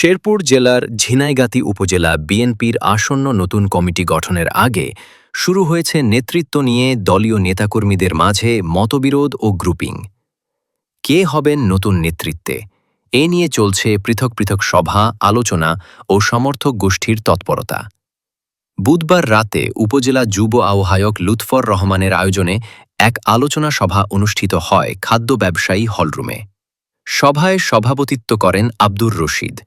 শেরপুর জেলার ঝিনাইগাতি উপজেলা বিএনপির আসন্ন নতুন কমিটি গঠনের আগে শুরু হয়েছে নেতৃত্ব নিয়ে দলীয় নেতাকর্মীদের মাঝে মতবিরোধ ও গ্রুপিং। কে হবেন নতুন নেতৃত্বে? এ নিয়ে চলছে পৃথক পৃথক সভা, আলোচনা ও সমর্থক গোষ্ঠীর তৎপরতা। বুধবার রাতে উপজেলা যুব আহ্বায়ক লুৎফর রহমানের আয়োজনে এক আলোচনা সভা অনুষ্ঠিত হয় খাদ্য ব্যবসায়ী হলরুমে। সভায় সভাপতিত্ব করেন আব্দুর রশিদ।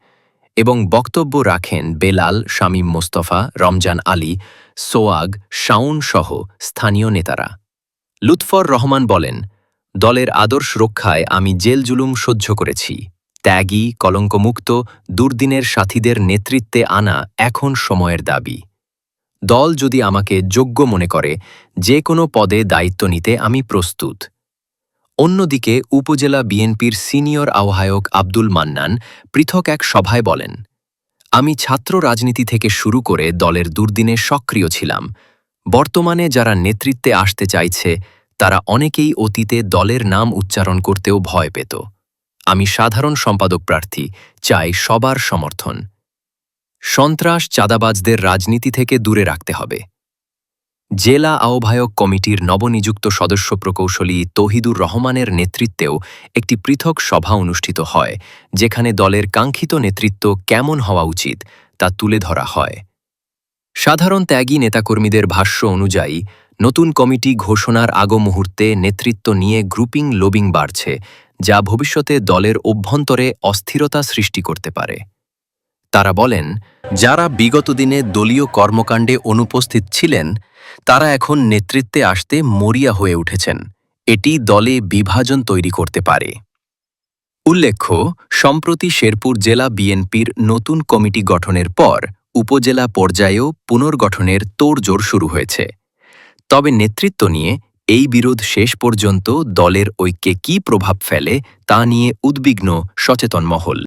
এবং বক্তব্য রাখেন বেলাল, শামীম মোস্তফা, রমজান আলী, সোয়াগ শাউন সহ স্থানীয় নেতারা। লুৎফর রহমান বলেন, দলের আদর্শ রক্ষায় আমি জেল জুলুম সহ্য করেছি। ত্যাগী, কলঙ্কমুক্ত, দুর্দিনের সাথীদের নেতৃত্বে আনা এখন সময়ের দাবি। দল যদি আমাকে যোগ্য মনে করে, যে কোনো পদে দায়িত্ব নিতে আমি প্রস্তুত। অন্যদিকে উপজেলা বিএনপির সিনিয়র আহ্বায়ক আব্দুল মান্নান পৃথক এক সভায় বলেন, আমি ছাত্র রাজনীতি থেকে শুরু করে দলের দুর্দিনে সক্রিয় ছিলাম। বর্তমানে যারা নেতৃত্বে আসতে চাইছে, তারা অনেকেই অতীতে দলের নাম উচ্চারণ করতেও ভয় পেত। আমি সাধারণ সম্পাদক প্রার্থী, চাই সবার সমর্থন। সন্ত্রাস চাঁদাবাজদের রাজনীতি থেকে দূরে রাখতে হবে। জেলা আহ্বায়ক কমিটির নবনিযুক্ত সদস্য প্রকৌশলী তহিদুর রহমানের নেতৃত্বেও একটি পৃথক সভা অনুষ্ঠিত হয়, যেখানে দলের কাঙ্ক্ষিত নেতৃত্ব কেমন হওয়া উচিত তা তুলে ধরা হয়। সাধারণ ত্যাগী নেতাকর্মীদের ভাষ্য অনুযায়ী, নতুন কমিটি ঘোষণার আগো মুহূর্তে নেতৃত্ব নিয়ে গ্রুপিং লোবিং বাড়ছে, যা ভবিষ্যতে দলের অভ্যন্তরে অস্থিরতা সৃষ্টি করতে পারে। তারা বলেন, যারা বিগত দিনে দলীয় কর্মকাণ্ডে অনুপস্থিত ছিলেন, তারা এখন নেতৃত্বে আসতে মরিয়া হয়ে উঠেছেন। এটি দলে বিভাজন তৈরি করতে পারে। উল্লেখ্য, সম্প্রতি শেরপুর জেলা বিএনপির নতুন কমিটি গঠনের পর উপজেলা পর্যায়েও পুনর্গঠনের তোড়জোড় শুরু হয়েছে। তবে নেতৃত্ব নিয়ে এই বিরোধ শেষ পর্যন্ত দলের ঐক্যে কী প্রভাব ফেলে তা নিয়ে উদ্বিগ্ন সচেতন মহল।